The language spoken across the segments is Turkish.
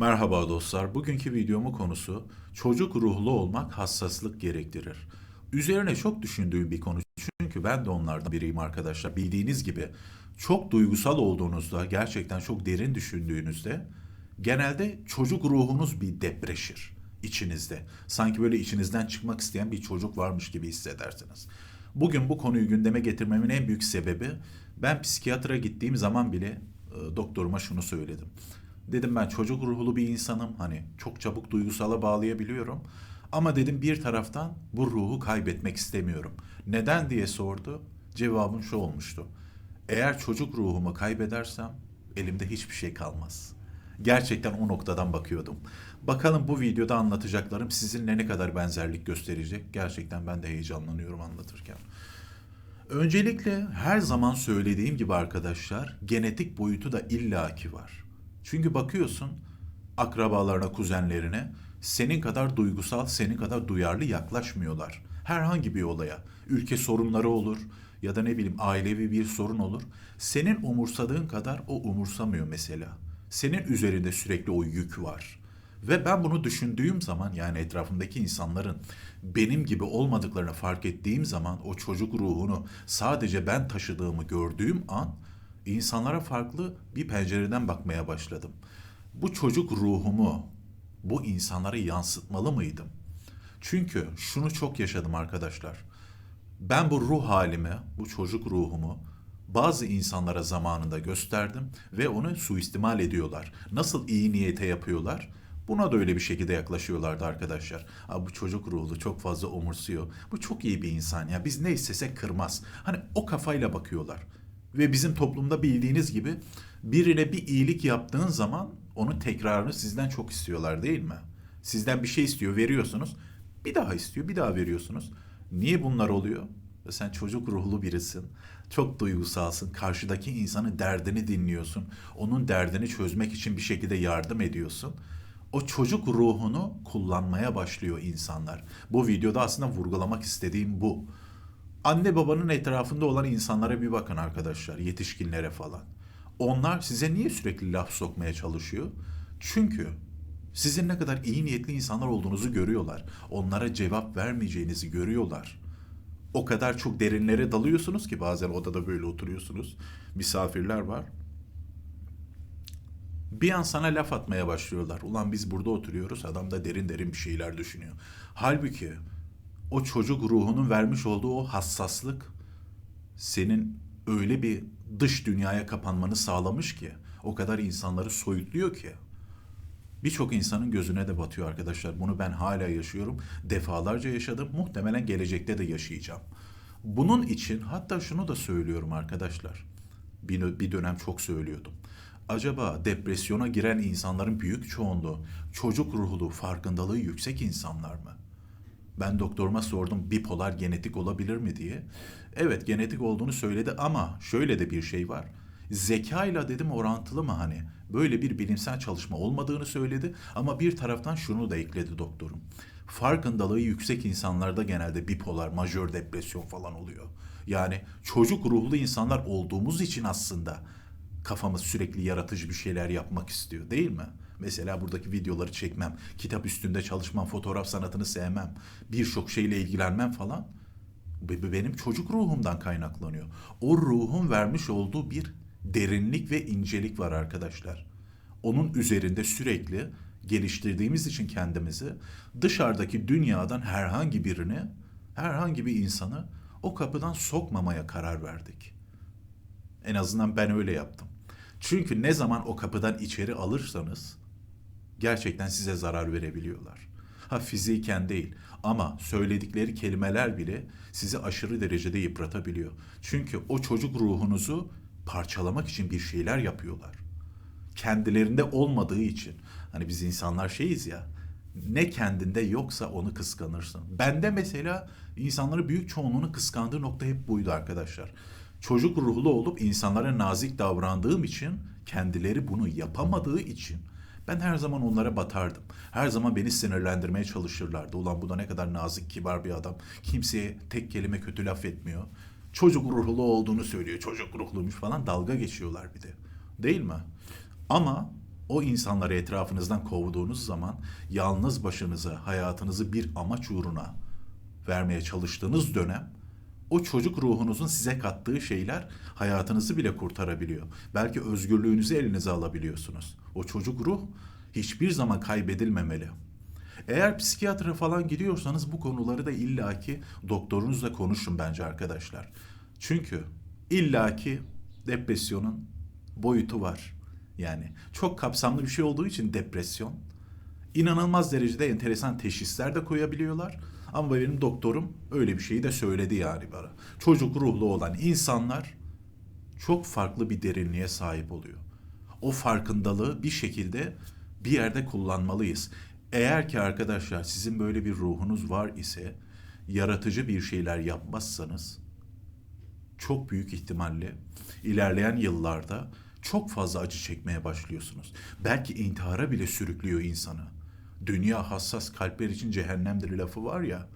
Merhaba dostlar. Bugünkü videomun konusu çocuk ruhlu olmak hassaslık gerektirir. Üzerine çok düşündüğüm bir konu. Çünkü ben de onlardan biriyim arkadaşlar. Bildiğiniz gibi çok duygusal olduğunuzda, gerçekten çok derin düşündüğünüzde genelde çocuk ruhunuz bir depreşir içinizde. Sanki böyle içinizden çıkmak isteyen bir çocuk varmış gibi hissedersiniz. Bugün bu konuyu gündeme getirmemin en büyük sebebi ben psikiyatra gittiğim zaman bile e, doktoruma şunu söyledim. Dedim ben çocuk ruhlu bir insanım. Hani çok çabuk duygusala bağlayabiliyorum. Ama dedim bir taraftan bu ruhu kaybetmek istemiyorum. Neden diye sordu. Cevabım şu olmuştu. Eğer çocuk ruhumu kaybedersem elimde hiçbir şey kalmaz. Gerçekten o noktadan bakıyordum. Bakalım bu videoda anlatacaklarım sizinle ne kadar benzerlik gösterecek. Gerçekten ben de heyecanlanıyorum anlatırken. Öncelikle her zaman söylediğim gibi arkadaşlar genetik boyutu da illaki var. Çünkü bakıyorsun akrabalarına, kuzenlerine senin kadar duygusal, senin kadar duyarlı yaklaşmıyorlar. Herhangi bir olaya. Ülke sorunları olur ya da ne bileyim ailevi bir sorun olur. Senin umursadığın kadar o umursamıyor mesela. Senin üzerinde sürekli o yük var. Ve ben bunu düşündüğüm zaman yani etrafımdaki insanların benim gibi olmadıklarını fark ettiğim zaman o çocuk ruhunu sadece ben taşıdığımı gördüğüm an insanlara farklı bir pencereden bakmaya başladım. Bu çocuk ruhumu bu insanlara yansıtmalı mıydım? Çünkü şunu çok yaşadım arkadaşlar. Ben bu ruh halimi, bu çocuk ruhumu bazı insanlara zamanında gösterdim ve onu suistimal ediyorlar. Nasıl iyi niyete yapıyorlar? Buna da öyle bir şekilde yaklaşıyorlardı arkadaşlar. Abi bu çocuk ruhlu çok fazla umursuyor. Bu çok iyi bir insan ya. Biz ne istesek kırmaz. Hani o kafayla bakıyorlar. Ve bizim toplumda bildiğiniz gibi birine bir iyilik yaptığın zaman onun tekrarını sizden çok istiyorlar değil mi? Sizden bir şey istiyor, veriyorsunuz. Bir daha istiyor, bir daha veriyorsunuz. Niye bunlar oluyor? Ve sen çocuk ruhlu birisin. Çok duygusalsın. Karşıdaki insanın derdini dinliyorsun. Onun derdini çözmek için bir şekilde yardım ediyorsun. O çocuk ruhunu kullanmaya başlıyor insanlar. Bu videoda aslında vurgulamak istediğim bu. Anne babanın etrafında olan insanlara bir bakın arkadaşlar, yetişkinlere falan. Onlar size niye sürekli laf sokmaya çalışıyor? Çünkü sizin ne kadar iyi niyetli insanlar olduğunuzu görüyorlar. Onlara cevap vermeyeceğinizi görüyorlar. O kadar çok derinlere dalıyorsunuz ki bazen odada böyle oturuyorsunuz. Misafirler var. Bir an sana laf atmaya başlıyorlar. Ulan biz burada oturuyoruz. Adam da derin derin bir şeyler düşünüyor. Halbuki o çocuk ruhunun vermiş olduğu o hassaslık senin öyle bir dış dünyaya kapanmanı sağlamış ki o kadar insanları soyutluyor ki birçok insanın gözüne de batıyor arkadaşlar. Bunu ben hala yaşıyorum. Defalarca yaşadım. Muhtemelen gelecekte de yaşayacağım. Bunun için hatta şunu da söylüyorum arkadaşlar. Bir, bir dönem çok söylüyordum. Acaba depresyona giren insanların büyük çoğunluğu çocuk ruhlu, farkındalığı yüksek insanlar mı? Ben doktoruma sordum bipolar genetik olabilir mi diye. Evet genetik olduğunu söyledi ama şöyle de bir şey var. Zekayla dedim orantılı mı hani? Böyle bir bilimsel çalışma olmadığını söyledi ama bir taraftan şunu da ekledi doktorum. Farkındalığı yüksek insanlarda genelde bipolar, majör depresyon falan oluyor. Yani çocuk ruhlu insanlar olduğumuz için aslında kafamız sürekli yaratıcı bir şeyler yapmak istiyor değil mi? Mesela buradaki videoları çekmem, kitap üstünde çalışmam, fotoğraf sanatını sevmem, birçok şeyle ilgilenmem falan benim çocuk ruhumdan kaynaklanıyor. O ruhun vermiş olduğu bir derinlik ve incelik var arkadaşlar. Onun üzerinde sürekli geliştirdiğimiz için kendimizi dışarıdaki dünyadan herhangi birini, herhangi bir insanı o kapıdan sokmamaya karar verdik. En azından ben öyle yaptım. Çünkü ne zaman o kapıdan içeri alırsanız gerçekten size zarar verebiliyorlar. Ha fiziken değil ama söyledikleri kelimeler bile sizi aşırı derecede yıpratabiliyor. Çünkü o çocuk ruhunuzu parçalamak için bir şeyler yapıyorlar. Kendilerinde olmadığı için. Hani biz insanlar şeyiz ya. Ne kendinde yoksa onu kıskanırsın. Bende mesela insanları büyük çoğunluğunu kıskandığı nokta hep buydu arkadaşlar. Çocuk ruhlu olup insanlara nazik davrandığım için kendileri bunu yapamadığı için ben her zaman onlara batardım. Her zaman beni sinirlendirmeye çalışırlardı. Ulan bu da ne kadar nazik, kibar bir adam. Kimseye tek kelime kötü laf etmiyor. Çocuk ruhlu olduğunu söylüyor. Çocuk ruhluymuş falan dalga geçiyorlar bir de. Değil mi? Ama O insanları etrafınızdan kovduğunuz zaman yalnız başınıza hayatınızı bir amaç uğruna vermeye çalıştığınız dönem o çocuk ruhunuzun size kattığı şeyler hayatınızı bile kurtarabiliyor. Belki özgürlüğünüzü elinize alabiliyorsunuz. O çocuk ruh hiçbir zaman kaybedilmemeli. Eğer psikiyatra falan gidiyorsanız bu konuları da illaki doktorunuzla konuşun bence arkadaşlar. Çünkü illaki depresyonun boyutu var. Yani çok kapsamlı bir şey olduğu için depresyon inanılmaz derecede enteresan teşhisler de koyabiliyorlar. Ama benim doktorum öyle bir şeyi de söyledi yani bana. Çocuk ruhlu olan insanlar çok farklı bir derinliğe sahip oluyor. O farkındalığı bir şekilde bir yerde kullanmalıyız. Eğer ki arkadaşlar sizin böyle bir ruhunuz var ise yaratıcı bir şeyler yapmazsanız çok büyük ihtimalle ilerleyen yıllarda çok fazla acı çekmeye başlıyorsunuz. Belki intihara bile sürüklüyor insanı. Dünya hassas kalpler için cehennemdir lafı var ya.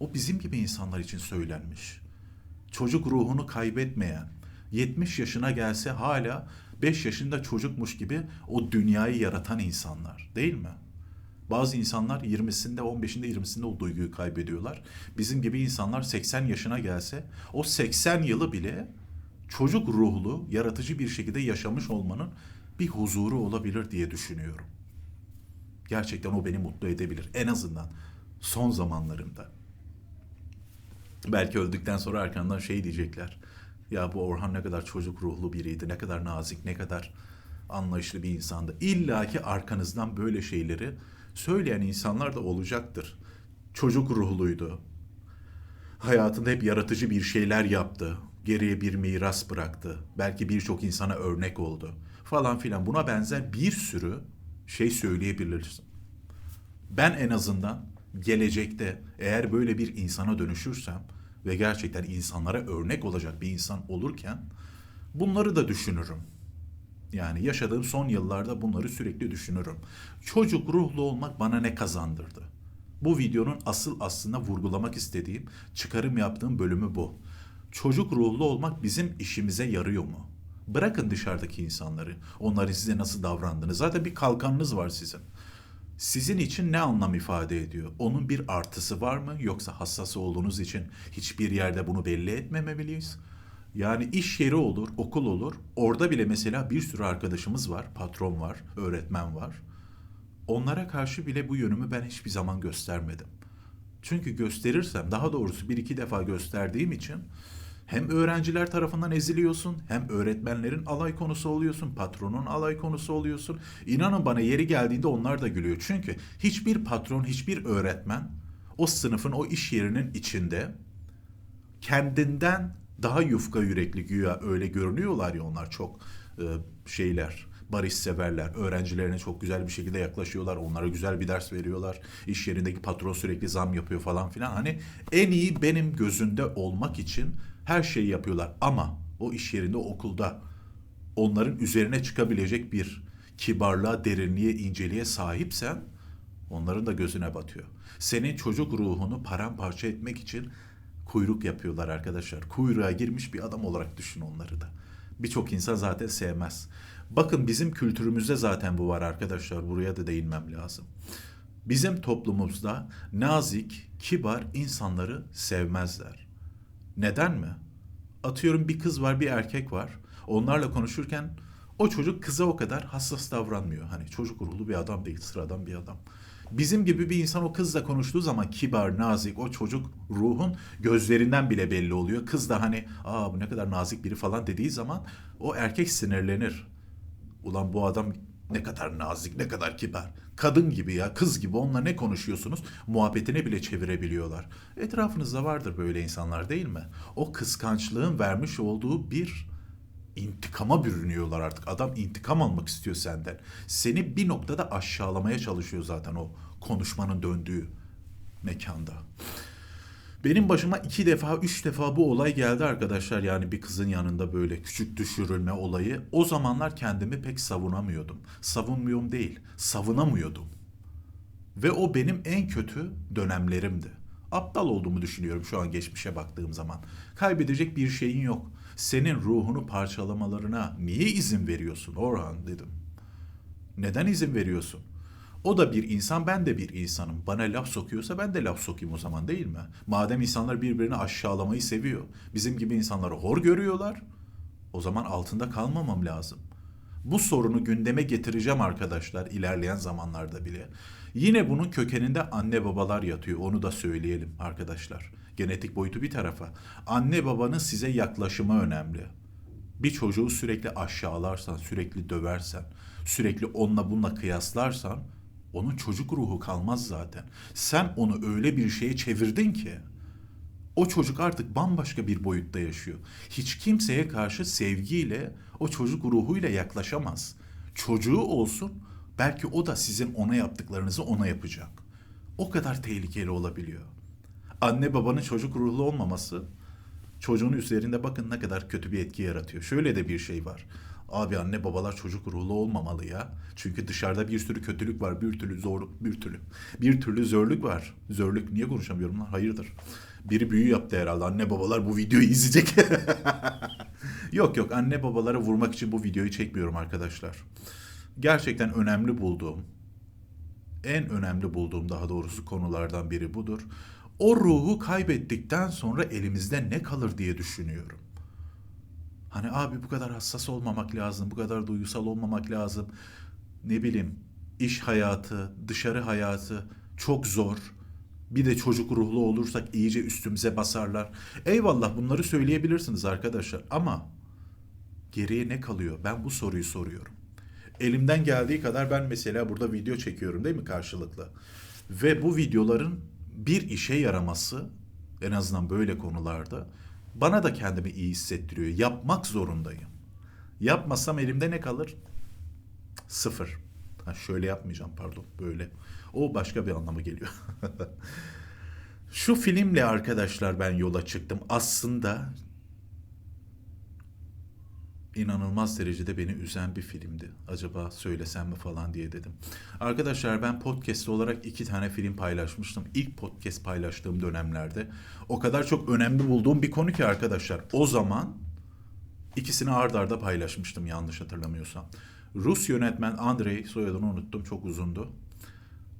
O bizim gibi insanlar için söylenmiş. Çocuk ruhunu kaybetmeyen, 70 yaşına gelse hala 5 yaşında çocukmuş gibi o dünyayı yaratan insanlar, değil mi? Bazı insanlar 20'sinde, 15'inde, 20'sinde o duyguyu kaybediyorlar. Bizim gibi insanlar 80 yaşına gelse o 80 yılı bile çocuk ruhlu, yaratıcı bir şekilde yaşamış olmanın bir huzuru olabilir diye düşünüyorum. Gerçekten o beni mutlu edebilir. En azından son zamanlarımda. Belki öldükten sonra arkandan şey diyecekler. Ya bu Orhan ne kadar çocuk ruhlu biriydi, ne kadar nazik, ne kadar anlayışlı bir insandı. İlla ki arkanızdan böyle şeyleri söyleyen insanlar da olacaktır. Çocuk ruhluydu. Hayatında hep yaratıcı bir şeyler yaptı. Geriye bir miras bıraktı. Belki birçok insana örnek oldu. Falan filan. Buna benzer bir sürü şey söyleyebilirsin. Ben en azından gelecekte eğer böyle bir insana dönüşürsem ve gerçekten insanlara örnek olacak bir insan olurken bunları da düşünürüm. Yani yaşadığım son yıllarda bunları sürekli düşünürüm. Çocuk ruhlu olmak bana ne kazandırdı? Bu videonun asıl aslında vurgulamak istediğim, çıkarım yaptığım bölümü bu. Çocuk ruhlu olmak bizim işimize yarıyor mu? Bırakın dışarıdaki insanları. Onların size nasıl davrandığını. Zaten bir kalkanınız var sizin. Sizin için ne anlam ifade ediyor? Onun bir artısı var mı? Yoksa hassas olduğunuz için hiçbir yerde bunu belli etmemeliyiz? Yani iş yeri olur, okul olur. Orada bile mesela bir sürü arkadaşımız var, patron var, öğretmen var. Onlara karşı bile bu yönümü ben hiçbir zaman göstermedim. Çünkü gösterirsem, daha doğrusu bir iki defa gösterdiğim için hem öğrenciler tarafından eziliyorsun, hem öğretmenlerin alay konusu oluyorsun, patronun alay konusu oluyorsun. İnanın bana yeri geldiğinde onlar da gülüyor. Çünkü hiçbir patron, hiçbir öğretmen o sınıfın, o iş yerinin içinde kendinden daha yufka yürekli güya öyle görünüyorlar ya onlar çok e, şeyler barış severler. Öğrencilerine çok güzel bir şekilde yaklaşıyorlar. Onlara güzel bir ders veriyorlar. İş yerindeki patron sürekli zam yapıyor falan filan. Hani en iyi benim gözünde olmak için her şeyi yapıyorlar. Ama o iş yerinde, okulda onların üzerine çıkabilecek bir kibarlığa, derinliğe, inceliğe sahipsen onların da gözüne batıyor. Senin çocuk ruhunu paramparça etmek için kuyruk yapıyorlar arkadaşlar. Kuyruğa girmiş bir adam olarak düşün onları da. Birçok insan zaten sevmez. Bakın bizim kültürümüzde zaten bu var arkadaşlar. Buraya da değinmem lazım. Bizim toplumumuzda nazik, kibar insanları sevmezler. Neden mi? Atıyorum bir kız var, bir erkek var. Onlarla konuşurken o çocuk kıza o kadar hassas davranmıyor. Hani çocuk ruhlu bir adam değil, sıradan bir adam. Bizim gibi bir insan o kızla konuştuğu zaman kibar, nazik, o çocuk ruhun gözlerinden bile belli oluyor. Kız da hani aa bu ne kadar nazik biri falan dediği zaman o erkek sinirlenir. Ulan bu adam ne kadar nazik, ne kadar kibar. Kadın gibi ya, kız gibi onunla ne konuşuyorsunuz? Muhabbetine bile çevirebiliyorlar. Etrafınızda vardır böyle insanlar değil mi? O kıskançlığın vermiş olduğu bir intikama bürünüyorlar artık. Adam intikam almak istiyor senden. Seni bir noktada aşağılamaya çalışıyor zaten o konuşmanın döndüğü mekanda. Benim başıma iki defa, üç defa bu olay geldi arkadaşlar. Yani bir kızın yanında böyle küçük düşürülme olayı. O zamanlar kendimi pek savunamıyordum. Savunmuyorum değil, savunamıyordum. Ve o benim en kötü dönemlerimdi. Aptal olduğumu düşünüyorum şu an geçmişe baktığım zaman. Kaybedecek bir şeyin yok. Senin ruhunu parçalamalarına niye izin veriyorsun Orhan dedim. Neden izin veriyorsun? O da bir insan, ben de bir insanım. Bana laf sokuyorsa ben de laf sokayım o zaman değil mi? Madem insanlar birbirini aşağılamayı seviyor, bizim gibi insanları hor görüyorlar, o zaman altında kalmamam lazım. Bu sorunu gündeme getireceğim arkadaşlar ilerleyen zamanlarda bile. Yine bunun kökeninde anne babalar yatıyor. Onu da söyleyelim arkadaşlar. Genetik boyutu bir tarafa. Anne babanın size yaklaşımı önemli. Bir çocuğu sürekli aşağılarsan, sürekli döversen, sürekli onunla bununla kıyaslarsan onun çocuk ruhu kalmaz zaten. Sen onu öyle bir şeye çevirdin ki o çocuk artık bambaşka bir boyutta yaşıyor. Hiç kimseye karşı sevgiyle, o çocuk ruhuyla yaklaşamaz. Çocuğu olsun, belki o da sizin ona yaptıklarınızı ona yapacak. O kadar tehlikeli olabiliyor. Anne babanın çocuk ruhlu olmaması çocuğun üzerinde bakın ne kadar kötü bir etki yaratıyor. Şöyle de bir şey var. Abi anne babalar çocuk ruhlu olmamalı ya. Çünkü dışarıda bir sürü kötülük var, bir türlü zorluk, bir türlü bir türlü zörlük var. Zörlük niye konuşamıyorum lan? Hayırdır? Biri büyü yaptı herhalde. Anne babalar bu videoyu izleyecek. yok yok anne babalara vurmak için bu videoyu çekmiyorum arkadaşlar. Gerçekten önemli bulduğum, en önemli bulduğum daha doğrusu konulardan biri budur. O ruhu kaybettikten sonra elimizde ne kalır diye düşünüyorum. Hani abi bu kadar hassas olmamak lazım, bu kadar duygusal olmamak lazım. Ne bileyim, iş hayatı, dışarı hayatı çok zor. Bir de çocuk ruhlu olursak iyice üstümüze basarlar. Eyvallah bunları söyleyebilirsiniz arkadaşlar ama geriye ne kalıyor? Ben bu soruyu soruyorum. Elimden geldiği kadar ben mesela burada video çekiyorum değil mi karşılıklı? Ve bu videoların bir işe yaraması en azından böyle konularda bana da kendimi iyi hissettiriyor. Yapmak zorundayım. Yapmasam elimde ne kalır? Sıfır. Ha şöyle yapmayacağım pardon böyle. O başka bir anlamı geliyor. Şu filmle arkadaşlar ben yola çıktım. Aslında inanılmaz derecede beni üzen bir filmdi. Acaba söylesem mi falan diye dedim. Arkadaşlar ben podcast olarak iki tane film paylaşmıştım. İlk podcast paylaştığım dönemlerde. O kadar çok önemli bulduğum bir konu ki arkadaşlar. O zaman ikisini ard arda paylaşmıştım yanlış hatırlamıyorsam. Rus yönetmen Andrei soyadını unuttum çok uzundu.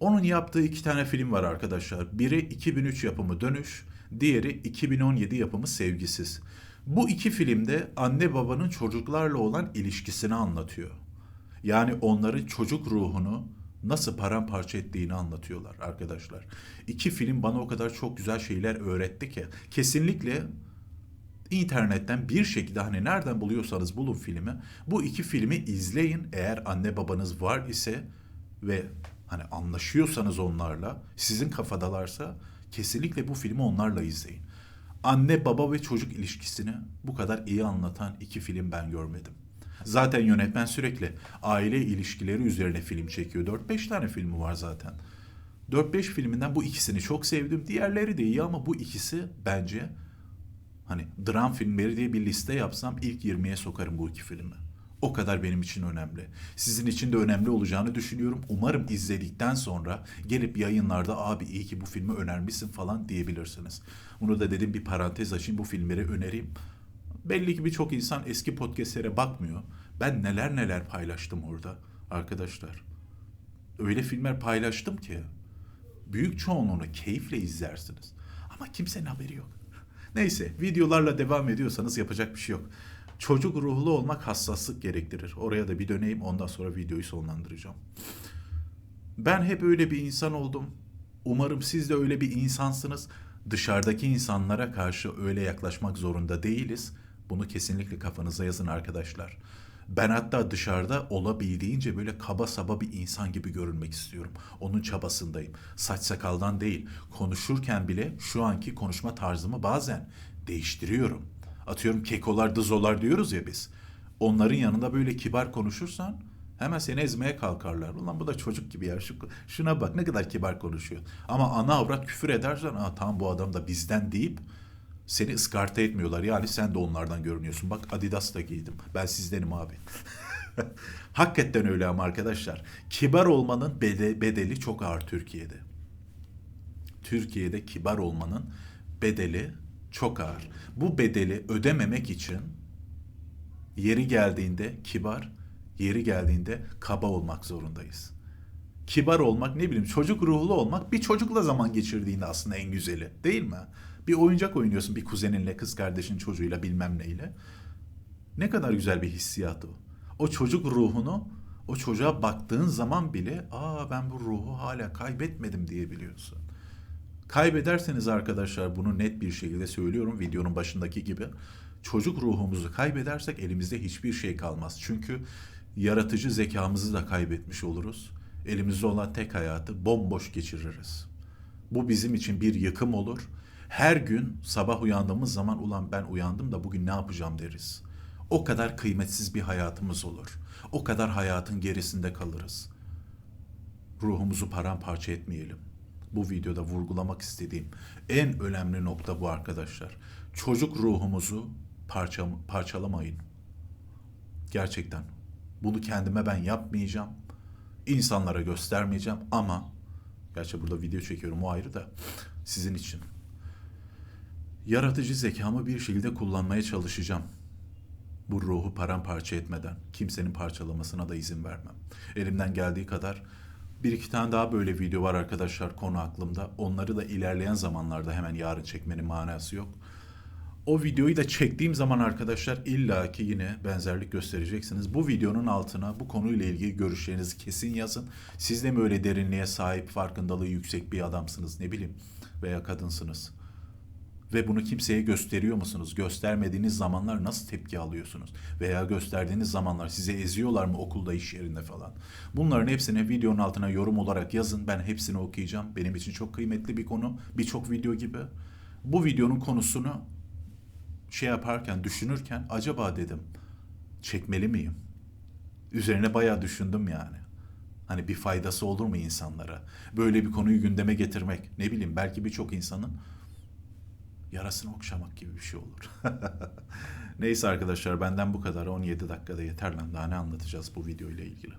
Onun yaptığı iki tane film var arkadaşlar. Biri 2003 yapımı Dönüş, diğeri 2017 yapımı Sevgisiz. Bu iki filmde anne babanın çocuklarla olan ilişkisini anlatıyor. Yani onların çocuk ruhunu nasıl paramparça ettiğini anlatıyorlar arkadaşlar. İki film bana o kadar çok güzel şeyler öğretti ki kesinlikle internetten bir şekilde hani nereden buluyorsanız bulun filmi. Bu iki filmi izleyin eğer anne babanız var ise ve hani anlaşıyorsanız onlarla sizin kafadalarsa kesinlikle bu filmi onlarla izleyin. Anne baba ve çocuk ilişkisini bu kadar iyi anlatan iki film ben görmedim. Zaten yönetmen sürekli aile ilişkileri üzerine film çekiyor. 4-5 tane filmi var zaten. 4-5 filminden bu ikisini çok sevdim. Diğerleri de iyi ama bu ikisi bence hani dram filmleri diye bir liste yapsam ilk 20'ye sokarım bu iki filmi. O kadar benim için önemli. Sizin için de önemli olacağını düşünüyorum. Umarım izledikten sonra gelip yayınlarda abi iyi ki bu filmi önermişsin falan diyebilirsiniz. Bunu da dedim bir parantez açayım bu filmleri önereyim. Belli ki birçok insan eski podcastlere bakmıyor. Ben neler neler paylaştım orada arkadaşlar. Öyle filmler paylaştım ki büyük çoğunluğunu keyifle izlersiniz. Ama kimsenin haberi yok. Neyse videolarla devam ediyorsanız yapacak bir şey yok. Çocuk ruhlu olmak hassaslık gerektirir. Oraya da bir döneyim ondan sonra videoyu sonlandıracağım. Ben hep öyle bir insan oldum. Umarım siz de öyle bir insansınız. Dışarıdaki insanlara karşı öyle yaklaşmak zorunda değiliz. Bunu kesinlikle kafanıza yazın arkadaşlar. Ben hatta dışarıda olabildiğince böyle kaba saba bir insan gibi görünmek istiyorum. Onun çabasındayım. Saç sakaldan değil. Konuşurken bile şu anki konuşma tarzımı bazen değiştiriyorum. Atıyorum kekolar, dızolar diyoruz ya biz. Onların yanında böyle kibar konuşursan hemen seni ezmeye kalkarlar. Ulan bu da çocuk gibi ya. Şu, şuna bak ne kadar kibar konuşuyor. Ama ana avrat küfür edersen Aa, tamam bu adam da bizden deyip seni ıskarta etmiyorlar. Yani sen de onlardan görünüyorsun. Bak Adidas da giydim. Ben sizdenim abi. Hakikaten öyle ama arkadaşlar. Kibar olmanın bede- bedeli çok ağır Türkiye'de. Türkiye'de kibar olmanın bedeli çok ağır. Bu bedeli ödememek için yeri geldiğinde kibar, yeri geldiğinde kaba olmak zorundayız. Kibar olmak ne bileyim çocuk ruhlu olmak bir çocukla zaman geçirdiğinde aslında en güzeli değil mi? Bir oyuncak oynuyorsun bir kuzeninle, kız kardeşin çocuğuyla bilmem neyle. Ne kadar güzel bir hissiyat o. O çocuk ruhunu o çocuğa baktığın zaman bile aa ben bu ruhu hala kaybetmedim diyebiliyorsun. Kaybederseniz arkadaşlar bunu net bir şekilde söylüyorum videonun başındaki gibi. Çocuk ruhumuzu kaybedersek elimizde hiçbir şey kalmaz. Çünkü yaratıcı zekamızı da kaybetmiş oluruz. Elimizde olan tek hayatı bomboş geçiririz. Bu bizim için bir yıkım olur. Her gün sabah uyandığımız zaman ulan ben uyandım da bugün ne yapacağım deriz. O kadar kıymetsiz bir hayatımız olur. O kadar hayatın gerisinde kalırız. Ruhumuzu paramparça etmeyelim. Bu videoda vurgulamak istediğim en önemli nokta bu arkadaşlar. Çocuk ruhumuzu parça, parçalamayın. Gerçekten. Bunu kendime ben yapmayacağım. İnsanlara göstermeyeceğim ama gerçi burada video çekiyorum o ayrı da sizin için. Yaratıcı zekamı bir şekilde kullanmaya çalışacağım. Bu ruhu paramparça etmeden kimsenin parçalamasına da izin vermem. Elimden geldiği kadar bir iki tane daha böyle video var arkadaşlar konu aklımda. Onları da ilerleyen zamanlarda hemen yarın çekmenin manası yok. O videoyu da çektiğim zaman arkadaşlar illaki yine benzerlik göstereceksiniz. Bu videonun altına bu konuyla ilgili görüşlerinizi kesin yazın. Siz de mi öyle derinliğe sahip, farkındalığı yüksek bir adamsınız ne bileyim veya kadınsınız? Ve bunu kimseye gösteriyor musunuz? Göstermediğiniz zamanlar nasıl tepki alıyorsunuz? Veya gösterdiğiniz zamanlar size eziyorlar mı okulda, iş yerinde falan? Bunların hepsini videonun altına yorum olarak yazın. Ben hepsini okuyacağım. Benim için çok kıymetli bir konu. Birçok video gibi. Bu videonun konusunu şey yaparken, düşünürken acaba dedim çekmeli miyim? Üzerine bayağı düşündüm yani. Hani bir faydası olur mu insanlara? Böyle bir konuyu gündeme getirmek. Ne bileyim belki birçok insanın yarasını okşamak gibi bir şey olur. Neyse arkadaşlar benden bu kadar. 17 dakikada yeter lan. Daha ne anlatacağız bu video ile ilgili.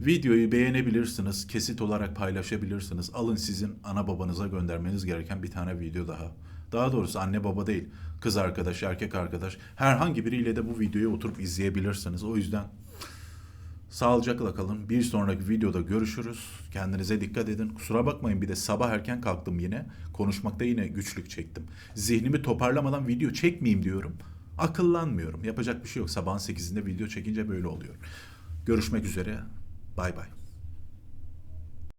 Videoyu beğenebilirsiniz. Kesit olarak paylaşabilirsiniz. Alın sizin ana babanıza göndermeniz gereken bir tane video daha. Daha doğrusu anne baba değil. Kız arkadaş, erkek arkadaş. Herhangi biriyle de bu videoyu oturup izleyebilirsiniz. O yüzden Sağlıcakla kalın. Bir sonraki videoda görüşürüz. Kendinize dikkat edin. Kusura bakmayın bir de sabah erken kalktım yine. Konuşmakta yine güçlük çektim. Zihnimi toparlamadan video çekmeyeyim diyorum. Akıllanmıyorum. Yapacak bir şey yok. Sabahın 8'inde video çekince böyle oluyor. Görüşmek üzere. Bay bay.